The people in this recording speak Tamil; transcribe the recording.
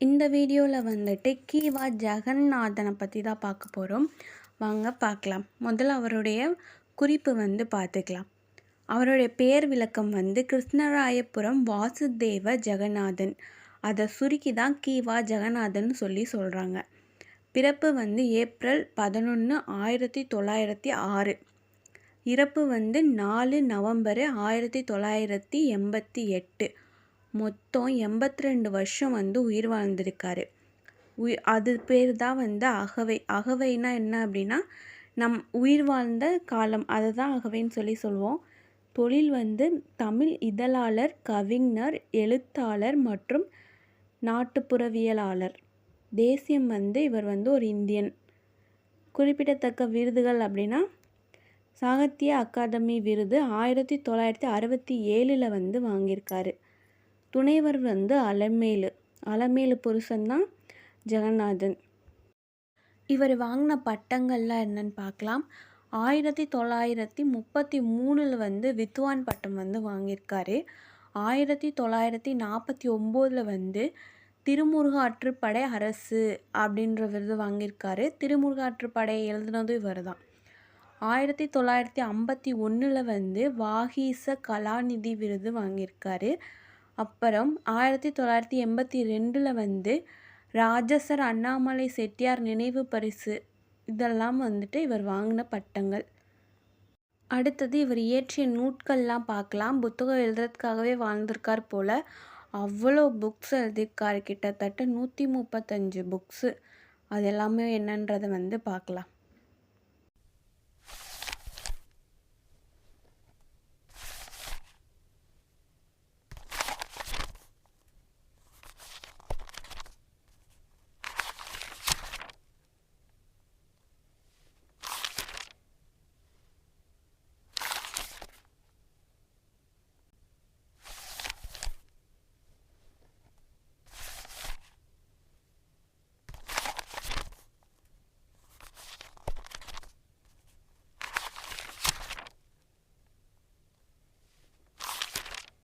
இந்த வீடியோவில் வந்துட்டு கீவா ஜெகநாதனை பற்றி தான் பார்க்க போகிறோம் வாங்க பார்க்கலாம். முதல்ல அவருடைய குறிப்பு வந்து பார்த்துக்கலாம். அவருடைய பெயர் விளக்கம் வந்து கிருஷ்ணராயபுரம் வாசுதேவ ஜெகநாதன். அதை சுருக்கி தான் கீவா ஜெகநாதன் சொல்லி சொல்கிறாங்க பிறப்பு வந்து ஏப்ரல் பதினொன்று ஆயிரத்தி தொள்ளாயிரத்தி ஆறு. இறப்பு வந்து நாலு நவம்பரு ஆயிரத்தி தொள்ளாயிரத்தி எண்பத்தி எட்டு. மொத்தம் எண்பத்தி ரெண்டு வருஷம் வந்து உயிர் வாழ்ந்திருக்காரு. உய் அது பேர் தான் வந்து அகவை. அகவைனா என்ன அப்படின்னா நம் உயிர் வாழ்ந்த காலம். அதை தான் அகவைன்னு சொல்லி சொல்லுவோம் தொழில் வந்து தமிழ் இதழாளர் கவிஞர் எழுத்தாளர் மற்றும் நாட்டுப்புறவியலாளர். தேசியம் வந்து இவர் வந்து ஒரு இந்தியன். குறிப்பிடத்தக்க விருதுகள் அப்படின்னா சாகித்ய அகாதமி விருது ஆயிரத்தி தொள்ளாயிரத்தி அறுபத்தி ஏழில் வந்து வாங்கியிருக்காரு. துணைவர் வந்து அலமேலு. அலமேலு புருஷன்தான் ஜெகநாதன். இவர் வாங்கின பட்டங்கள்லாம் என்னன்னு பார்க்கலாம். ஆயிரத்தி தொள்ளாயிரத்தி முப்பத்தி மூணில் வந்து வித்வான் பட்டம் வந்து வாங்கியிருக்காரு. ஆயிரத்தி தொள்ளாயிரத்தி நாற்பத்தி ஒம்போதில் வந்து திருமுருகாற்றுப்படை அரசு அப்படின்ற விருது வாங்கியிருக்காரு. திருமுருகாற்றுப்படை எழுதுனதும் இவர் தான். ஆயிரத்தி தொள்ளாயிரத்தி ஐம்பத்தி ஒன்றில் வந்து வாகீச கலாநிதி விருது வாங்கியிருக்காரு. அப்புறம் ஆயிரத்தி தொள்ளாயிரத்தி எண்பத்தி ரெண்டில் வந்து ராஜசர் அண்ணாமலை செட்டியார் நினைவு பரிசு இதெல்லாம் வந்துட்டு இவர் வாங்கின பட்டங்கள். அடுத்தது இவர் இயற்றிய நூட்கள்லாம் பார்க்கலாம். புத்தகம் எழுதுறதுக்காகவே வாழ்ந்திருக்கார் போல் அவ்வளோ புக்ஸ் எழுதியிருக்கார். கிட்டத்தட்ட நூற்றி முப்பத்தஞ்சு புக்ஸு. அது எல்லாமே என்னன்றதை வந்து பார்க்கலாம்.